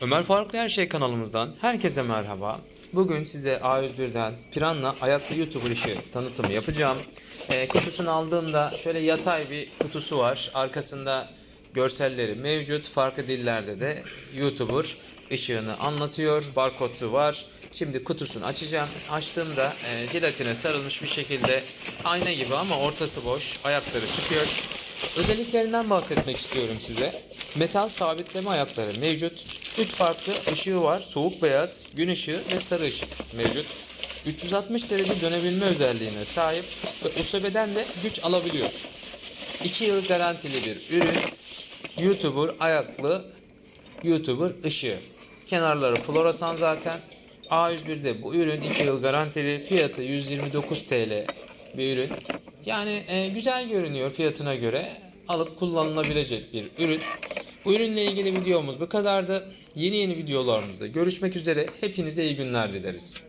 Ömer Faruklu Her Şey kanalımızdan herkese merhaba. Bugün size A101'den Piranha ayaklı YouTuber işi tanıtımı yapacağım. E, kutusunu aldığımda şöyle yatay bir kutusu var. Arkasında görselleri mevcut. Farklı dillerde de YouTuber ışığını anlatıyor. Barkodu var. Şimdi kutusunu açacağım. Açtığımda e, jelatine sarılmış bir şekilde ayna gibi ama ortası boş. Ayakları çıkıyor. Özelliklerinden bahsetmek istiyorum size. Metal sabitleme ayakları mevcut. 3 farklı ışığı var. Soğuk beyaz, gün ışığı ve sarı ışık mevcut. 360 derece dönebilme özelliğine sahip ve USB'den de güç alabiliyor. 2 yıl garantili bir ürün. YouTuber ayaklı YouTuber ışığı. Kenarları floresan zaten. A101'de bu ürün 2 yıl garantili. Fiyatı 129 TL bir ürün. Yani e, güzel görünüyor fiyatına göre. Alıp kullanılabilecek bir ürün. Bu ürünle ilgili videomuz bu kadardı. Yeni yeni videolarımızda görüşmek üzere. Hepinize iyi günler dileriz.